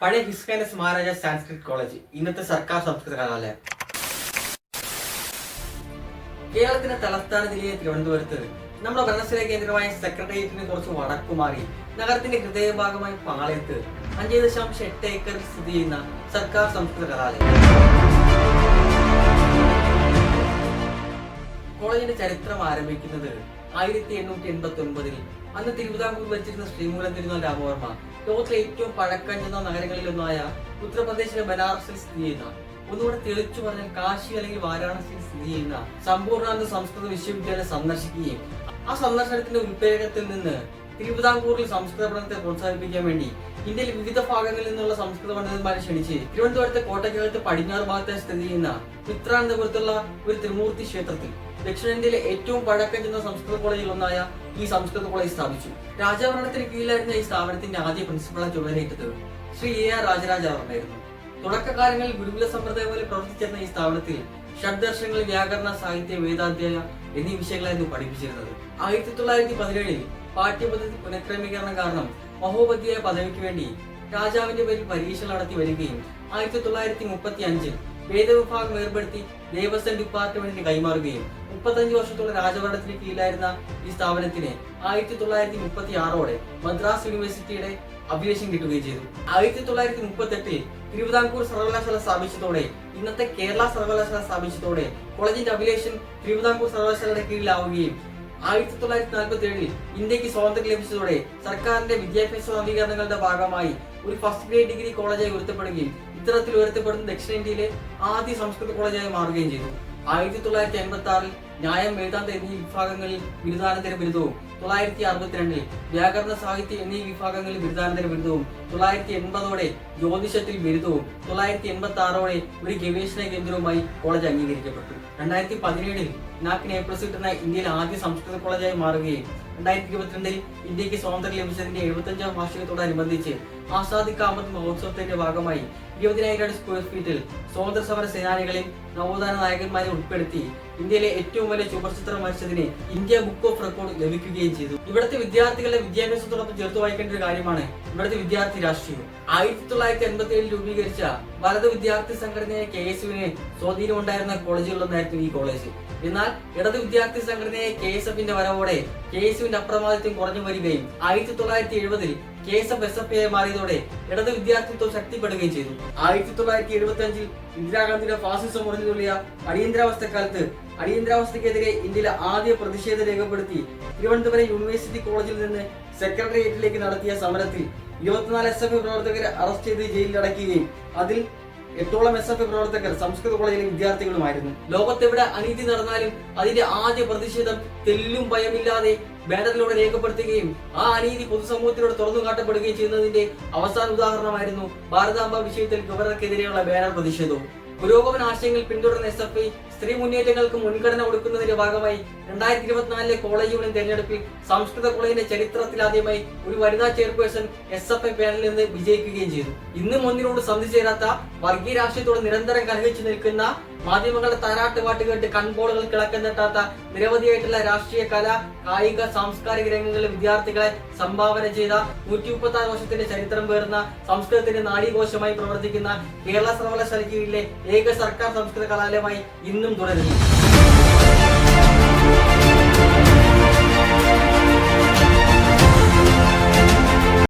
പഴയ ഹിസ്കാനസ് മഹാരാജ സാൻസ്ക്രിറ്റ് കോളേജ് ഇന്നത്തെ സർക്കാർ സംസ്കൃത കലാലയം. കേരളത്തിന്റെ തലസ്ഥാന ജില്ലയായ തിരുവനന്തപുരത്ത് നമ്മുടെ ഭരണസ്ഥല കേന്ദ്രമായ സെക്രട്ടേറിയറ്റിന് കുറച്ച് വടക്കുമാറി നഗരത്തിന്റെ ഹൃദയഭാഗമായി പാളയത്ത് അഞ്ച് ദശാംശം എട്ട് ഏക്കറിൽ സ്ഥിതി ചെയ്യുന്ന സർക്കാർ സംസ്കൃത കലാലയം. കോളേജിന്റെ ചരിത്രം ആരംഭിക്കുന്നത് ആയിരത്തി എണ്ണൂറ്റി എൺപത്തി ഒൻപതിൽ അന്ന് തിരുവിതാംകൂർ വെച്ചിരുന്ന ശ്രീമൂലം തിരുനാൾ രാമവർമ്മ ലോകത്തിലെ ഏറ്റവും പഴക്കം ചെന്ന നഗരങ്ങളിലൊന്നായ ഉത്തർപ്രദേശിലെ ബനാറസിൽ സ്ഥിതി ചെയ്യുന്ന ഒന്നുകൂടെ തെളിച്ചു പറഞ്ഞാൽ കാശി അല്ലെങ്കിൽ വാരാണസിയിൽ സ്ഥിതി ചെയ്യുന്ന സമ്പൂർണാനന്ദ സംസ്കൃത വിശ്വവിദ്യാലയം സന്ദർശിക്കുകയും ആ സന്ദർശനത്തിന്റെ ഉത്പ്രേരകത്തിൽ നിന്ന് തിരുവിതാംകൂറിൽ സംസ്കൃത പഠനത്തെ പ്രോത്സാഹിപ്പിക്കാൻ വേണ്ടി ഇന്ത്യയിലെ വിവിധ ഭാഗങ്ങളിൽ നിന്നുള്ള സംസ്കൃത പണ്ഡിതന്മാരെ ക്ഷണിച്ച് തിരുവനന്തപുരത്തെ കോട്ടയ്ക്കകത്ത് പടിഞ്ഞാറ് ഭാഗത്തായി സ്ഥിതി ചെയ്യുന്ന മിത്രാനന്തപുരത്തുള്ള ഒരു ത്രിമൂർത്തി ക്ഷേത്രത്തിൽ. ദക്ഷിണേന്ത്യയിലെ ഏറ്റവും പഴക്കം ചെന്ന സംസ്കൃത കോളേജിൽ ഒന്നായ ഈ സംസ്കൃത കോളേജ് സ്ഥാപിച്ചു. രാജാഭരണത്തിന് കീഴിലായിരുന്ന ഈ സ്ഥാപനത്തിന്റെ ആദ്യ പ്രിൻസിപ്പളായി ചുമതലയേറ്റത് ശ്രീ എ ആർ രാജരാജാവർമ്മയായിരുന്നു തുടക്കകാലങ്ങളിൽ ഗുരുകുല സമ്പ്രദായം പോലെ പ്രവർത്തിച്ചിരുന്ന ഈ സ്ഥാപനത്തിൽ ഷഡ്ദർശനങ്ങൾ വ്യാകരണ സാഹിത്യ വേദാധ്യായ എന്നീ വിഷയങ്ങളായിരുന്നു പഠിപ്പിച്ചിരുന്നത്. ആയിരത്തി തൊള്ളായിരത്തി പതിനേഴിൽ പാഠ്യപദ്ധതി പുനഃക്രമീകരണം കാരണം മഹോപതിയായ പദവിക്ക് വേണ്ടി രാജാവിന്റെ പേരിൽ പരീക്ഷകൾ നടത്തി വരികയും ആയിരത്തി തൊള്ളായിരത്തി മുപ്പത്തി അഞ്ചിൽ വേദവിഭാഗം ഏർപ്പെടുത്തി ദേവസ്വം ഡിപ്പാർട്ട്മെന്റിന് കൈമാറുകയും മുപ്പത്തഞ്ച് വർഷത്തോളം രാജഭരണത്തിന് കീഴിലായിരുന്ന ഈ സ്ഥാപനത്തിന് ആയിരത്തി തൊള്ളായിരത്തി മുപ്പത്തി ആറോടെ മദ്രാസ് യൂണിവേഴ്സിറ്റിയുടെ അഭിലേഷം കിട്ടുകയും ചെയ്തു. ആയിരത്തി തൊള്ളായിരത്തി മുപ്പത്തി എട്ടിൽ തിരുവിതാംകൂർ സർവകലാശാല സ്ഥാപിച്ചതോടെ ഇന്നത്തെ കേരള സർവകലാശാല സ്ഥാപിച്ചതോടെ കോളേജിന്റെ അഭിലേഷൻ തിരുവിതാംകൂർ സർവകലാശാലയുടെ കീഴിലാവുകയും ആയിരത്തി തൊള്ളായിരത്തി നാൽപ്പത്തി ഏഴിൽ ഇന്ത്യയ്ക്ക് സ്വാതന്ത്ര്യം ലഭിച്ചതോടെ സർക്കാരിന്റെ വിദ്യാഭ്യാസ നവീകരണങ്ങളുടെ ഭാഗമായി ഒരു ഫസ്റ്റ് ഗ്രേഡ് ഡിഗ്രി കോളേജായി ഉയർത്തപ്പെടുകയും ഇത്തരത്തിൽ ഉയർത്തപ്പെടുന്ന ദക്ഷിണേന്ത്യയിലെ ആദ്യ സംസ്കൃത കോളേജായി മാറുകയും ചെയ്തു. ആയിരത്തി തൊള്ളായിരത്തി എൺപത്തി ആറിൽ ന്യായം വേദാന്ത എന്നീ വിഭാഗങ്ങളിൽ ബിരുദാനന്തര ബിരുദവും തൊള്ളായിരത്തി അറുപത്തിരണ്ടിൽ വ്യാകരണ സാഹിത്യം എന്നീ വിഭാഗങ്ങളിൽ ബിരുദാനന്തര ബിരുദവും തൊള്ളായിരത്തി എൺപതോടെ ജ്യോതിഷത്തിൽ ബിരുദവും തൊള്ളായിരത്തി എൺപത്തി ആറോടെ ഒരു ഗവേഷണ കേന്ദ്രവുമായി കോളേജ് അംഗീകരിക്കപ്പെട്ടു. രണ്ടായിരത്തി പതിനേഴിൽ നാക്കിന് എ പ്ലസ് കിട്ടുന്ന ഇന്ത്യയിലെ ആദ്യ സംസ്കൃത കോളേജായി മാറുകയും രണ്ടായിരത്തി ഇരുപത്തിരണ്ടിൽ ഇന്ത്യയ്ക്ക് സ്വാതന്ത്ര്യം ലഭിച്ചതിന്റെ എഴുപത്തഞ്ചാം വാർഷികത്തോടനുബന്ധിച്ച് ആസാദി കാ അമൃത് മഹോത്സവത്തിന്റെ ഭാഗമായി ഇരുപതിനായിരം സ്ക്വയർ ഫീറ്റിൽ സ്വാതന്ത്ര്യ സമര സേനാനികളെയും നവോത്ഥാന നായകന്മാരെ ഉൾപ്പെടുത്തി ഇന്ത്യയിലെ ഏറ്റവും വലിയ ചുവർചിത്രം വരച്ചതിന് ഇന്ത്യ ബുക്ക് ഓഫ് റെക്കോർഡ് ലഭിക്കുകയും ചെയ്തു. ഇവിടുത്തെ വിദ്യാർത്ഥികളുടെ വിദ്യാഭ്യാസത്തോടൊപ്പം ചേർത്ത് വായിക്കേണ്ട ഒരു കാര്യമാണ് ഇവിടുത്തെ വിദ്യാർത്ഥി രാഷ്ട്രീയം. ആയിരത്തി തൊള്ളായിരത്തി എൺപത്തി ഏഴിൽ രൂപീകരിച്ച വലത് വിദ്യാർത്ഥി സംഘടനയായ കെ എസ് യുവിന് സ്വാധീനം ഉണ്ടായിരുന്ന കോളേജുകളിലൊന്നായിരുന്നു ഈ കോളേജ്. എന്നാൽ ഇടത് വിദ്യാർത്ഥി സംഘടനയായ കെ എസ് എഫിന്റെ വരവോടെ കെ എസ് യുവിന്റെ അപ്രമാദിത്വം കുറഞ്ഞു വരികയും ആയിരത്തി തൊള്ളായിരത്തി എഴുപതിൽ K S F S F I മാറിയതോടെ ഇടത് വിദ്യാർത്ഥിത്വം ശക്തിപ്പെടുകയും ചെയ്തു. ആയിരത്തി തൊള്ളായിരത്തി എഴുപത്തി അഞ്ചിൽ ഇന്ദിരാഗാന്ധിയുടെ ഫാസിസം ഉറഞ്ഞു തുള്ളിയ അടിയന്തരാവസ്ഥക്കാലത്ത് അടിയന്തരാവസ്ഥക്കെതിരെ ഇന്ത്യയിലെ ആദ്യ പ്രതിഷേധം രേഖപ്പെടുത്തി തിരുവനന്തപുരം യൂണിവേഴ്സിറ്റി കോളേജിൽ നിന്ന് സെക്രട്ടേറിയറ്റിലേക്ക് നടത്തിയ സമരത്തിൽ ഇരുപത്തിനാല് എസ് എഫ് പ്രവർത്തകരെ അറസ്റ്റ് ചെയ്ത് ജയിലിൽ അടയ്ക്കുകയും അതിൽ എട്ടോളം എസ് എഫ് പ്രവർത്തകർ സംസ്കൃത കോളേജിലെ വിദ്യാർത്ഥികളുമായിരുന്നു. ലോകത്തെവിടെ അനീതി നടന്നാലും അതിന്റെ ആദ്യ പ്രതിഷേധം തെല്ലും ഭയമില്ലാതെ ബാനറിലൂടെ രേഖപ്പെടുത്തുകയും ആ അനീതി പൊതുസമൂഹത്തിലൂടെ തുറന്നു കാട്ടപ്പെടുകയും ചെയ്യുന്നതിന്റെ അവസാന ഉദാഹരണമായിരുന്നു ഭാരതാംബ വിഷയത്തിൽ ഗവർണർക്കെതിരെയുള്ള ബാനർ പ്രതിഷേധവും. പുരോഗമന ആശയങ്ങൾ പിന്തുടർന്ന എസ് എഫ് ഐ സ്ത്രീ മുന്നേറ്റങ്ങൾക്ക് മുൻഗണന കൊടുക്കുന്നതിന്റെ ഭാഗമായി രണ്ടായിരത്തി ഇരുപത്തിനാലിലെ കോളേജ് യൂണിയൻ തെരഞ്ഞെടുപ്പിൽ സംസ്കൃത കോളേജിന്റെ ചരിത്രത്തിൽ ആദ്യമായി ഒരു വനിതാ ചെയർപേഴ്സൺ എസ് എഫ് ഐ പാനലിൽ നിന്ന് വിജയിക്കുകയും ചെയ്തു. ഇന്നും ഒന്നിനോട് സന്ധി ചേരാത്ത വർഗീയ രാഷ്ട്രീയത്തോട് നിരന്തരം കലഹിച്ചു നിൽക്കുന്ന മാധ്യമങ്ങളുടെ താരാട്ട് പാട്ട് കേട്ട് കൺപോളുകൾ കിളക്കം തട്ടാത്ത നിരവധിയായിട്ടുള്ള രാഷ്ട്രീയ കല കായിക സാംസ്കാരിക രംഗങ്ങളിലെ വിദ്യാർത്ഥികളെ സംഭാവന ചെയ്ത നൂറ്റി മുപ്പത്തി ആറ് വർഷത്തിന്റെ ചരിത്രം പേർന്ന സംസ്കൃതത്തിന്റെ നാഡീകോശമായി പ്രവർത്തിക്കുന്ന കേരള സർവകലാശാല കീഴിലെ ഏക സർക്കാർ സംസ്കൃത കലാലയമായി ഇന്നും 分取れ